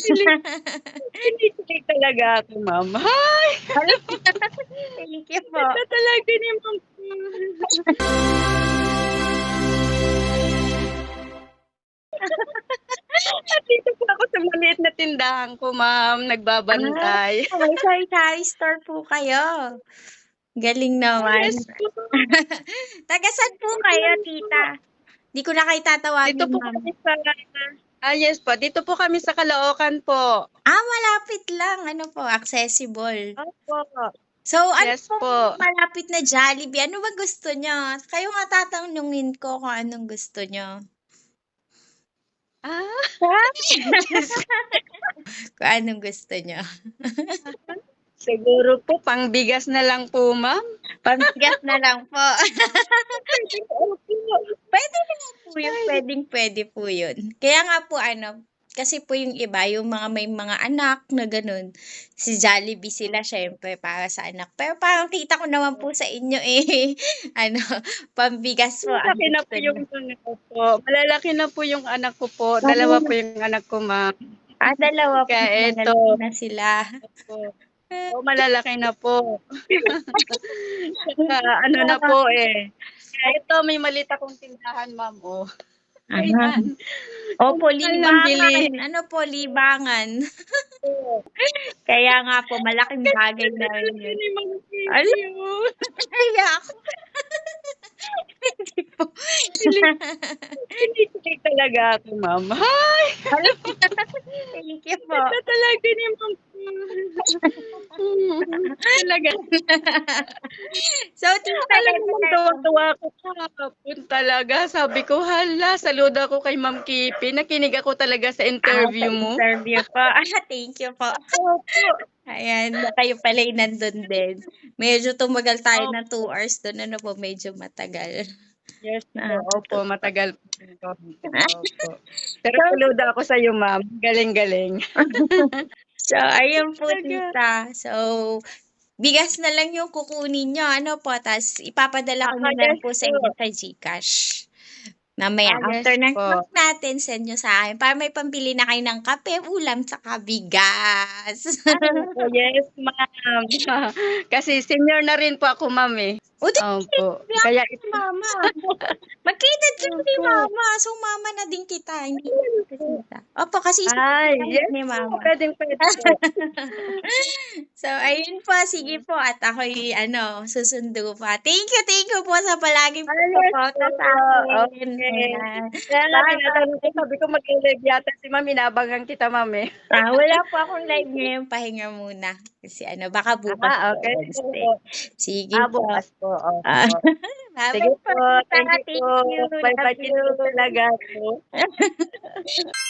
Kilig kinikilig talaga ako, ma'am. Hi! Thank you po. Ganda talaga ni ma'am. Nandito po ako sa maliit na tindahan ko, ma'am. Nagbabantay. Ah, may sari-sari store po kayo. Galing naman. Yes po. Taga saan po kayo, tita? Di ko na kayo tatawagin, Dito po ma'am. kami sa... Ah, yes po. Dito po kami sa Caloocan po. Ah, malapit lang. Ano po, accessible. Opo. So, ano Yes po, po. malapit na Jollibee? Ano ba gusto nyo? Kayo nga tatanungin ko kung anong gusto nyo. Ah, Kung anong gusto nyo. siguro po, pangbigas na lang po, ma'am. Pambigas na lang po. Pwede. Pwedeng pwede po yun. Kaya nga po ano, kasi po yung iba, yung mga may mga anak na ganun, si Jollibee sila syempre para sa anak. Pero parang kita ko naman po sa inyo eh, ano, pambigas po. Malalaki na po yung anak ko po. Malalaki na po yung anak ko po. Dalawa po yung anak ko, ma'am. Ah, dalawa po. Kaya ito. malalaki na sila. Po. Oh, malalaki na po. Saka, ano na po eh. Kaya ito, may malit akong tindahan, ma'am. Oh. Ayan. Opo, libangan. Ano po, libangan. Kaya nga po, malaking bagay na rin yun. Ni Ma'am Kiki, Ala. Kaya ako. Hindi po. Kinikilig talaga ako, ma'am. Hi! Thank you po. Ganda talaga ni ma'am. Talaga. So, tita, Alam mo, ganito na- tuwa-tuwa ako kahapon talaga. Sabi ko, hala, saludo ako kay Ma'am Kipi. Nakinig ako talaga sa interview Ah, sa mo. Interview po. Ah, thank you po. Opo. Ayan, kayo pala yung nandun din. Medyo tumagal tayo Opo. ng 2 hours doon. Ano po, medyo matagal. Yes po, Ah. opo, matagal po. Opo. Pero saludo ako sa iyo, ma'am. Galing-galing. So, ayun po, Talaga. tita. So, bigas na lang yung kukunin nyo. Ano po, tapos ipapadala ko Ah, na lang yes po sa po. inyo sa Gcash. Mamaya, Ah, yes after ng po. talk natin, send nyo sa akin para may pambili na kayo ng kape, ulam, tsaka bigas. Oh, yes, ma'am. Kasi senior na rin po ako, ma'am eh. o, di Opo. Kaya mama. Opo. mama. So, mama na din kita. Hindi kasi kita. Opo, kasi Ay, yes ni po. mama. Pwedeng pwede po. so, ayun po. Sige po. At ako'y, ano, susundo pa. Thank you, thank you po sa palaging Ay, yes pagpapoto po. sa akin. Okay. Kaya nga, tinatanong ko, sabi ko mag-live yata si ma'am. Inabangan kita, ma'am eh. Ah, wala po akong live ngayon. Pahinga muna. Kasi ano, baka bukas Ah, po, okay po. Sige Ah, po. bukas po. Opo. Bye Sige po. Thank you po. you. Bye-bye talaga.